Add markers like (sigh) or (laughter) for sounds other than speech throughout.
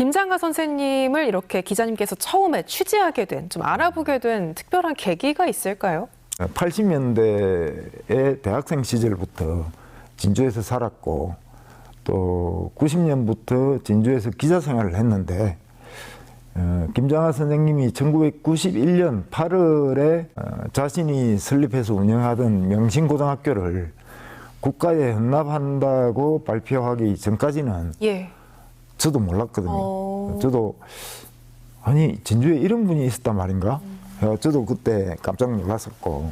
김장가 선생님을 이렇게 기자님께서 처음에 취재하게 된, 좀 알아보게 된 특별한 계기가 있을까요? 80년대의 대학생 시절부터 진주에서 살았고 또 90년부터 진주에서 기자 생활을 했는데 어, 김장하 선생님이 1991년 8월에 어, 자신이 설립해서 운영하던 명신고등학교를 국가에 헌납한다고 발표하기 전까지는 예. 저도 몰랐거든요. 어. 저도 아니 진주에 이런 분이 있었단 말인가? 어, 저도 그때 깜짝 놀랐었고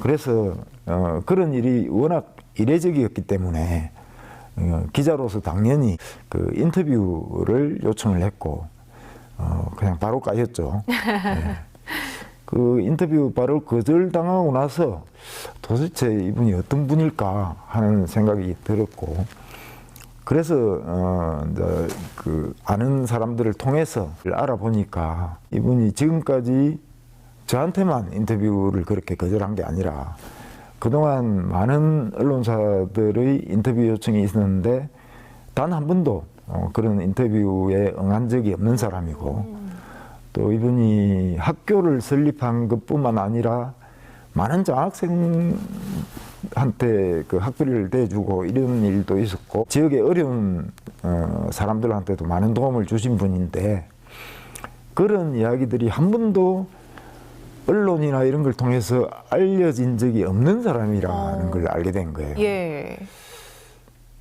그래서 어, 그런 일이 워낙 이례적이었기 때문에 어, 기자로서 당연히 그 인터뷰를 요청을 했고 어, 그냥 바로 까였죠. (laughs) 예. 그 인터뷰 바로 거절당하고 나서 도대체 이분이 어떤 분일까 하는 생각이 들었고 그래서 어, 그 아는 사람들을 통해서 알아보니까 이분이 지금까지 저한테만 인터뷰를 그렇게 거절한 게 아니라 그동안 많은 언론사들의 인터뷰 요청이 있었는데 단 한 번도 어, 그런 인터뷰에 응한 적이 없는 사람이고 또 이분이 학교를 설립한 것뿐만 아니라 많은 장학생 한테 그 학비를 대주고 이런 일도 있었고 지역의 어려운 어, 사람들한테도 많은 도움을 주신 분인데 그런 이야기들이 한 번도 언론이나 이런 걸 통해서 알려진 적이 없는 사람이라는 어. 걸 알게 된 거예요. 예.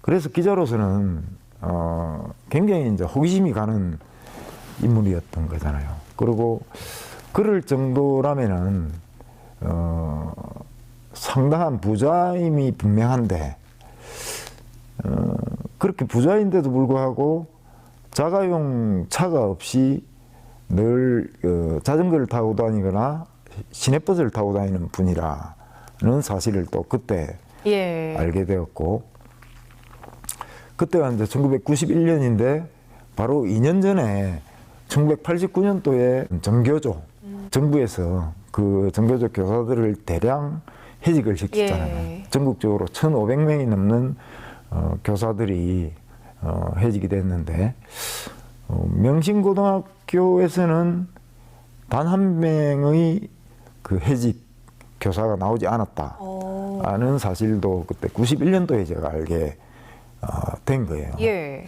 그래서 기자로서는 어, 굉장히 이제 호기심이 가는 인물이었던 거잖아요. 그리고 그럴 정도라면은 어, 상당한 부자임이 분명한데 어, 그렇게 부자인데도 불구하고 자가용 차가 없이 늘 어, 자전거를 타고 다니거나 시내버스를 타고 다니는 분이라는 사실을 또 그때 예. 알게 되었고 그때가 이제 1991년인데 바로 2년 전에 1989년도에 정교조 정부에서 그 정교조 교사들을 대량 해직을 시켰잖아요. 예. 전국적으로 1,500명이 넘는 어, 교사들이 어, 해직이 됐는데 어, 명신고등학교에서는 단 한 명의 그 해직 교사가 나오지 않았다. 어. 아는 사실도 그때 91년도에 제가 알게 어, 된 거예요. 예.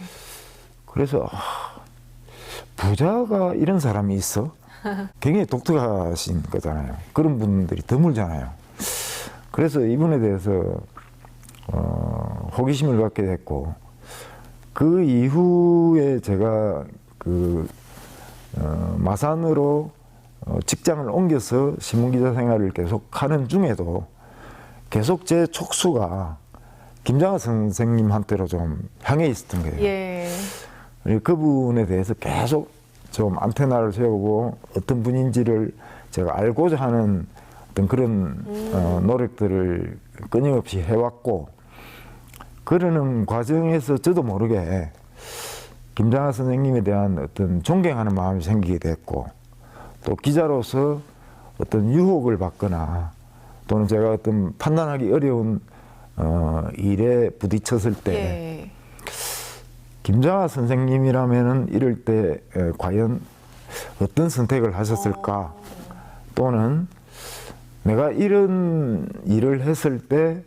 그래서 아, 부자가 이런 사람이 있어? (laughs) 굉장히 독특하신 거잖아요. 그런 분들이 드물잖아요. 그래서 이분에 대해서 어, 호기심을 갖게 됐고 그 이후에 제가 그 어, 마산으로 어, 직장을 옮겨서 신문기자 생활을 계속 하는 중에도 계속 제 촉수가 김장하 선생님한테로 좀 향해 있었던 거예요. 예. 그분에 대해서 계속 좀 안테나를 세우고 어떤 분인지를 제가 알고자 하는 어떤 그런 어, 노력들을 끊임없이 해왔고 그러는 과정에서 저도 모르게 김장하 선생님에 대한 어떤 존경하는 마음이 생기게 됐고 또 기자로서 어떤 유혹을 받거나 또는 제가 어떤 판단하기 어려운 어, 일에 부딪혔을 때 예. 김장하 선생님이라면은 이럴 때 에, 과연 어떤 선택을 하셨을까? 또는 내가 이런 일을 했을 때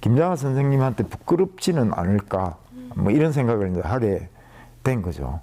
김장하 선생님한테 부끄럽지는 않을까? 뭐 이런 생각을 이제 하게 된 거죠.